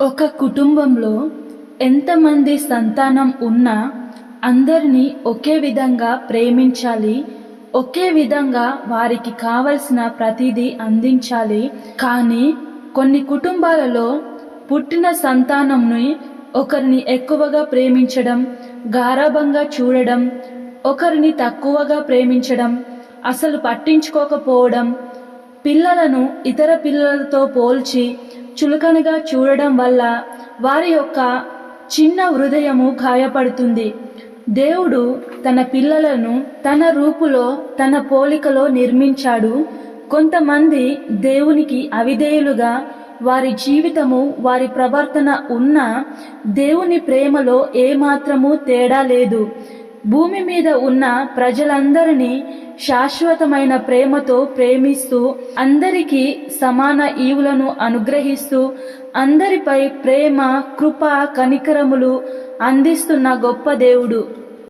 ఒక కుటుంబంలో ఎంతమంది సంతానం ఉన్నా అందరినీ ఒకే విధంగా ప్రేమించాలి ఒకే విధంగా వారికి కావలసిన ప్రతిదీ అందించాలి. కానీ కొన్ని కుటుంబాలలో పుట్టిన సంతానంని ఒకరిని ఎక్కువగా ప్రేమించడం గారాబంగా చూడడం ఒకరిని తక్కువగా ప్రేమించడం అసలు పట్టించుకోకపోవడం పిల్లలను ఇతర పిల్లలతో పోల్చి చులకనగా చూడడం వల్ల వారి యొక్క చిన్న హృదయము గాయపడుతుంది. దేవుడు తన పిల్లలను తన రూపులో తన పోలికలో నిర్మించాడు. కొంతమంది దేవునికి అవిధేయులుగా వారి జీవితము వారి ప్రవర్తన ఉన్న దేవుని ప్రేమలో ఏమాత్రము తేడా లేదు. భూమి మీద ఉన్న ప్రజలందరినీ శాశ్వతమైన ప్రేమతో ప్రేమిస్తూ అందరికీ సమాన ఈవులను అనుగ్రహిస్తూ అందరిపై ప్రేమ కృప కనికరములు అందిస్తున్న గొప్ప దేవుడు.